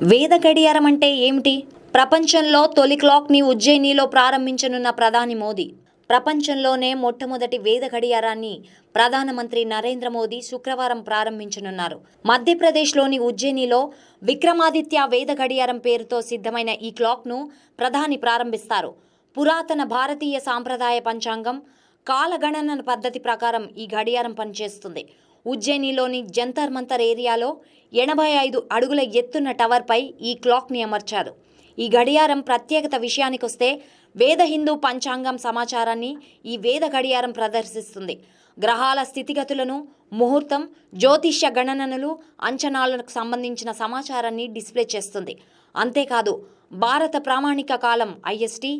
వేద గడియారం అంటే ఏమిటి? ప్రపంచంలో తొలి క్లాక్ని ఉజ్జయినిలో ప్రారంభించనున్న ప్రధాని మోదీ. ప్రపంచంలోనే మొట్టమొదటి వేద గడియారాన్ని ప్రధానమంత్రి నరేంద్ర మోదీ శుక్రవారం ప్రారంభించనున్నారు. మధ్యప్రదేశ్లోని ఉజ్జయినిలో విక్రమాదిత్య వేద గడియారం పేరుతో సిద్ధమైన ఈ క్లాక్ను ప్రధాని ప్రారంభిస్తారు. పురాతన భారతీయ సాంప్రదాయ పంచాంగం కాలగణన పద్ధతి ప్రకారం ఈ గడియారం పనిచేస్తుంది. ఉజ్జయినిలోని జంతర్ మంతర్ ఏరియాలో ఎనభై ఐదు అడుగుల ఎత్తున్న టవర్పై ఈ క్లాక్ని అమర్చారు. ఈ గడియారం ప్రత్యేకత విషయానికొస్తే వేద హిందూ పంచాంగం సమాచారాన్ని ఈ వేద గడియారం ప్రదర్శిస్తుంది. గ్రహాల స్థితిగతులను ముహూర్తం జ్యోతిష్య గణనలు అంచనాలకు సంబంధించిన సమాచారాన్ని డిస్ప్లే చేస్తుంది. అంతేకాదు భారత ప్రామాణిక కాలం ఐఎస్టి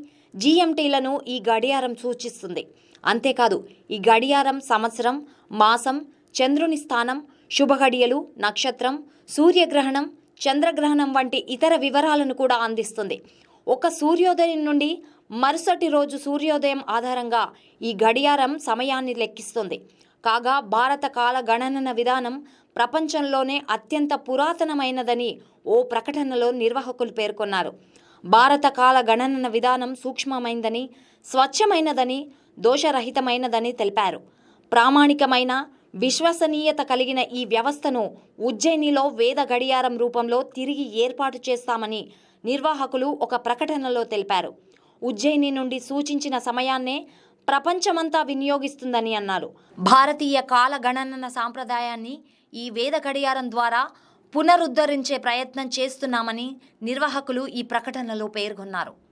జిఎంటీలను ఈ గడియారం సూచిస్తుంది. అంతేకాదు ఈ గడియారం సంవత్సరం మాసం చంద్రుని స్థానం శుభఘడియలు నక్షత్రం సూర్యగ్రహణం చంద్రగ్రహణం వంటి ఇతర వివరాలను కూడా అందిస్తుంది. ఒక సూర్యోదయం నుండి మరుసటి రోజు సూర్యోదయం ఆధారంగా ఈ గడియారం సమయాన్ని లెక్కిస్తుంది. కాగా భారత కాల గణన విధానం ప్రపంచంలోనే అత్యంత పురాతనమైనదని ఓ ప్రకటనలో నిర్వాహకులు పేర్కొన్నారు. భారత కాల గణన విధానం సూక్ష్మమైందని స్వచ్ఛమైనదని దోషరహితమైనదని తెలిపారు. ప్రామాణికమైన విశ్వసనీయత కలిగిన ఈ వ్యవస్థను ఉజ్జయినిలో వేద గడియారం రూపంలో తిరిగి ఏర్పాటు చేస్తామని నిర్వాహకులు ఒక ప్రకటనలో తెలిపారు. ఉజ్జయిని నుండి సూచించిన సమయాన్నే ప్రపంచమంతా వినియోగిస్తుందని అన్నారు. భారతీయ కాలగణన సాంప్రదాయాన్ని ఈ వేద గడియారం ద్వారా పునరుద్ధరించే ప్రయత్నం చేస్తున్నామని నిర్వాహకులు ఈ ప్రకటనలో పేర్కొన్నారు.